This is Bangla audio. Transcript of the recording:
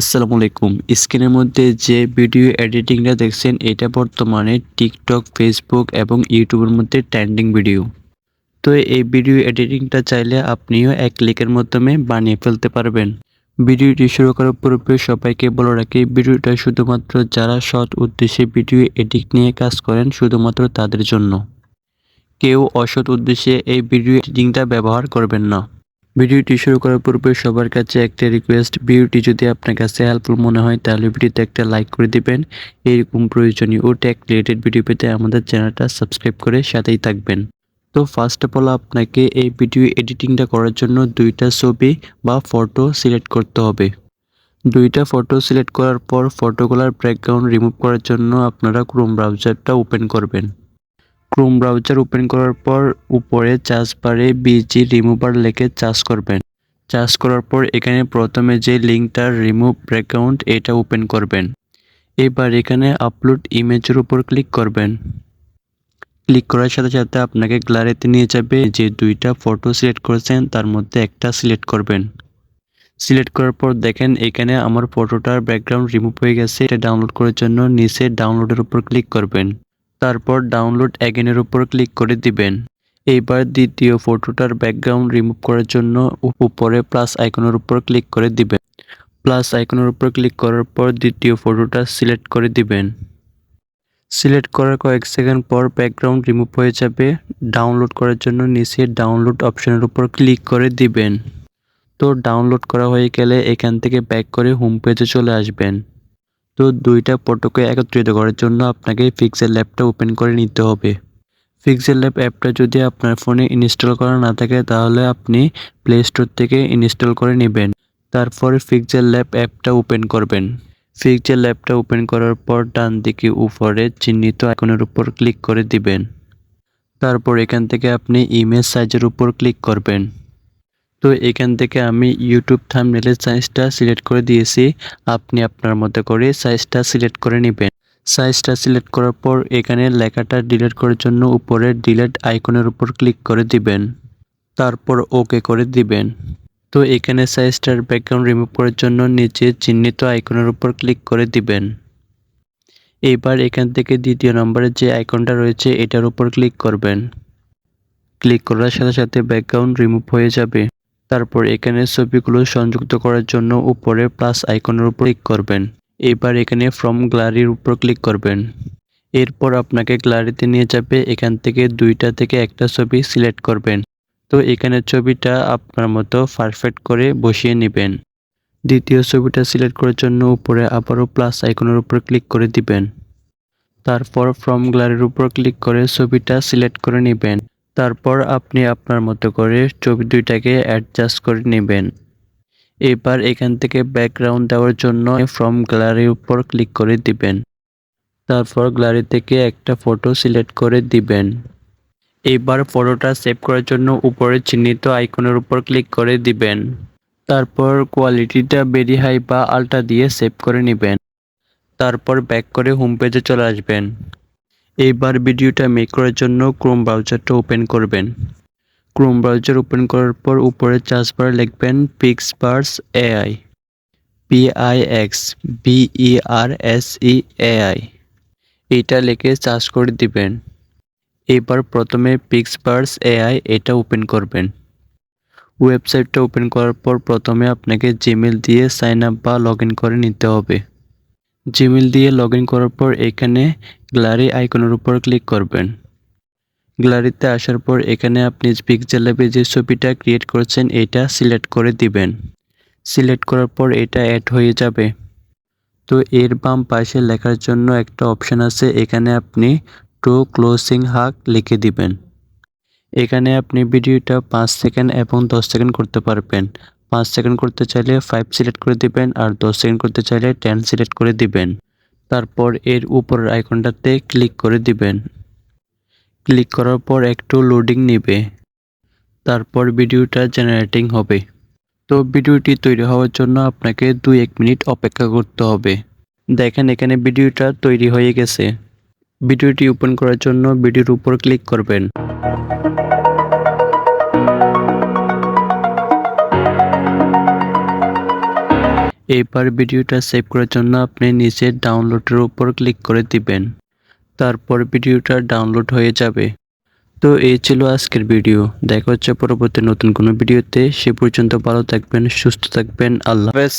আসসালামু আলাইকুম। স্ক্রিনের মধ্যে যে ভিডিও এডিটিংটা দেখছেন, এটা বর্তমানে টিকটক, ফেসবুক এবং ইউটিউবের মধ্যে ট্রেন্ডিং ভিডিও। তো এই ভিডিও এডিটিংটা চাইলে আপনিও এক ক্লিকের মাধ্যমে বানিয়ে ফেলতে পারবেন। ভিডিওটি শুরু করার পূর্বে সবাইকে বলে রাখি, ভিডিওটা শুধুমাত্র যারা সৎ উদ্দেশ্যে ভিডিও এডিট নিয়ে কাজ করেন, শুধুমাত্র তাদের জন্য। কেউ অসৎ উদ্দেশ্যে এই ভিডিও এডিটিংটা ব্যবহার করবেন না। ভিডিওটি শুরু করার পূর্বে সবার কাছে একটা রিকোয়েস্ট ভিডিওটি যদি আপনার কাছে হেল্পফুল মনে হয়, তাহলে ভিডিওতে একটা লাইক করে দিবেন। এইরকম প্রয়োজনীয় ও ট্যাগ রিলেটেড ভিডিও পেতে আমাদের চ্যানেলটা সাবস্ক্রাইব করে সাথেই থাকবেন। তো ফার্স্ট অফ অল আপনাকে এই ভিডিও এডিটিংটা করার জন্য দুইটা ছবি বা ফটো সিলেক্ট করতে হবে। দুইটা ফটো সিলেক্ট করার পর ফটোগুলোর ব্যাকগ্রাউন্ড রিমুভ করার জন্য আপনারা ক্রোম ব্রাউজারটা ওপেন করবেন। ক্রোম ব্রাউজার ওপেন করার পর উপরে চার্জ বারে বিজি রিমুভার লিখে চার্জ করবেন। চার্জ করার পর এখানে প্রথমে যে লিঙ্কটার রিমুভ ব্যাকগ্রাউন্ড এটা ওপেন করবেন। এবার এখানে আপলোড ইমেজের উপর ক্লিক করবেন। ক্লিক করার সাথে সাথে আপনাকে গ্যালারিতে নিয়ে যাবে। যে দুইটা ফটো সিলেক্ট করেছেন, তার মধ্যে একটা সিলেক্ট করবেন। সিলেক্ট করার পর দেখেন, এখানে আমার ফটোটার ব্যাকগ্রাউন্ড রিমুভ হয়ে গেছে। এটা ডাউনলোড করার জন্য নিচে ডাউনলোডের উপর ক্লিক করবেন। তারপর ডাউনলোড অ্যাগেনের উপর ক্লিক করে দিবেন। এইবার দ্বিতীয় ফটোটার ব্যাকগ্রাউন্ড রিমুভ করার জন্য উপরে প্লাস আইকনের উপর ক্লিক করে দিবেন। প্লাস আইকনের উপর ক্লিক করার পর দ্বিতীয় ফটোটা সিলেক্ট করে দিবেন। সিলেক্ট করার কয়েক সেকেন্ড পর ব্যাকগ্রাউন্ড রিমুভ হয়ে যাবে। ডাউনলোড করার জন্য নিচে ডাউনলোড অপশনের উপর ক্লিক করে দিবেন। তো ডাউনলোড করা হয়ে গেলে এখান থেকে ব্যাক করে হোম পেজে চলে আসবেন। তো দুইটা ফটোকে একত্রিত করার জন্য আপনাকে পিক্সেল ল্যাবটা ওপেন করে নিতে হবে। পিক্সেল ল্যাব অ্যাপটা যদি আপনার ফোনে ইনস্টল করা না থাকে, তাহলে আপনি প্লে স্টোর থেকে ইনস্টল করে নেবেন। তারপরে পিক্সেল ল্যাব অ্যাপটা ওপেন করবেন। পিক্সেল ল্যাবটা ওপেন করার পর ডান দিকে উপরে চিহ্নিত আইকনের উপর ক্লিক করে দিবেন। তারপর এখান থেকে আপনি ইমেজ সাইজের উপর ক্লিক করবেন। তো এখান থেকে আমি ইউটিউব থামনেলের সাইজটা সিলেক্ট করে দিয়েছি। আপনি আপনার মতো করে সাইজটা সিলেক্ট করে নেবেন। সাইজটা সিলেক্ট করার পর এখানে লেখাটা ডিলিট করার জন্য উপরে ডিলিট আইকনের উপর ক্লিক করে দিবেন। তারপর ওকে করে দিবেন। তো এখানে সাইজটার ব্যাকগ্রাউন্ড রিমুভ করার জন্য নিচে চিহ্নিত আইকনের উপর ক্লিক করে দিবেন। এবার এখান থেকে দ্বিতীয় নম্বরে যে আইকনটা রয়েছে, এটার উপর ক্লিক করবেন। ক্লিক করার সাথে সাথে ব্যাকগ্রাউন্ড রিমুভ হয়ে যাবে। তারপর এখানে ছবিগুলো সংযুক্ত করার জন্য উপরে প্লাস আইকনের উপর ক্লিক করবেন। এবার এখানে ফ্রম গ্যালারির উপর ক্লিক করবেন। এরপর আপনাকে গ্যালারিতে নিয়ে যাবে, এখান থেকে দুইটা থেকে একটা ছবি সিলেক্ট করবেন। তো এখানে ছবিটা আপনার মতো পারফেক্ট করে বসিয়ে নেবেন। দ্বিতীয় ছবিটা সিলেক্ট করার জন্য উপরে আবারও প্লাস আইকনের উপর ক্লিক করে দিবেন। তারপর ফ্রম গ্যালারির উপর ক্লিক করে ছবিটা সিলেক্ট করে নেবেন। তারপর আপনি আপনার মতো করে ছবি দুইটাকে অ্যাডজাস্ট করে নেবেন। এবার এখান থেকে ব্যাকগ্রাউন্ড দেওয়ার জন্য ফ্রম গ্যালারির উপর ক্লিক করে দিবেন। তারপর গ্যালারি থেকে একটা ফটো সিলেক্ট করে দিবেন। এবার ফটোটা সেভ করার জন্য উপরে চিহ্নিত আইকনের উপর ক্লিক করে দিবেন। তারপর কোয়ালিটিটা ভেরি হাই বা আলটা দিয়ে সেভ করে নেবেন। তারপর ব্যাক করে হোম পেজে চলে আসবেন। এইবার ভিডিওটা মেক করার জন্য ক্রোম ব্রাউজারটা ওপেন করবেন। ক্রোম ব্রাউজার ওপেন করার পর উপরে চার্জ বারে লিখবেন পিক্সবার্স AI PIX BER S E AI এইটা লিখে চার্জ করে দিবেন। এবার প্রথমে পিক্স পিক্সবার্স এআই এটা ওপেন করবেন। ওয়েবসাইটটা ওপেন করার পর প্রথমে আপনাকে জিমেল দিয়ে সাইন আপ বা লগ করে নিতে হবে। জিমেল দিয়ে লগ ইন করার পর এখানে গ্যালারি আইকনের উপর ক্লিক করবেন। গ্যালারিতে আসার পর এখানে আপনি ল্যাবে যে ছবিটা ক্রিয়েট করেছেন, এটা সিলেক্ট করে দিবেন। সিলেক্ট করার পর এটা অ্যাড হয়ে যাবে। তো এর বাম পাশে লেখার জন্য একটা অপশান আছে, এখানে আপনি টু ক্লোজিং হাক লিখে দিবেন। এখানে আপনি ভিডিওটা পাঁচ সেকেন্ড এবং দশ সেকেন্ড করতে পারবেন। পাঁচ সেকেন্ড করতে চাইলে ফাইভ সিলেক্ট করে দিবেন আর দশ সেকেন্ড করতে চাইলে টেন সিলেক্ট করে দিবেন। তারপর এর উপরের আইকনটাতে ক্লিক করে দিবেন। ক্লিক করার পর একটু লোডিং নেবে। তারপর ভিডিওটা জেনারেটিং হবে। তো ভিডিওটি তৈরি হওয়ার জন্য আপনাকে দুই এক মিনিট অপেক্ষা করতে হবে। দেখেন এখানে ভিডিওটা তৈরি হয়ে গেছে। ভিডিওটি ওপেন করার জন্য ভিডিওর উপর ক্লিক করবেন। এবার ভিডিওটা সেভ করার জন্য আপনি নিচে ডাউনলোডের উপর ক্লিক করে দিবেন। তারপর ভিডিওটা ডাউনলোড হয়ে যাবে। তো এই ছিল আজকের ভিডিও দেখা হচ্ছে পরবর্তী নতুন কোনো ভিডিওতে সে পর্যন্ত ভালো থাকবেন, সুস্থ থাকবেন। আল্লাহ হাফেজ।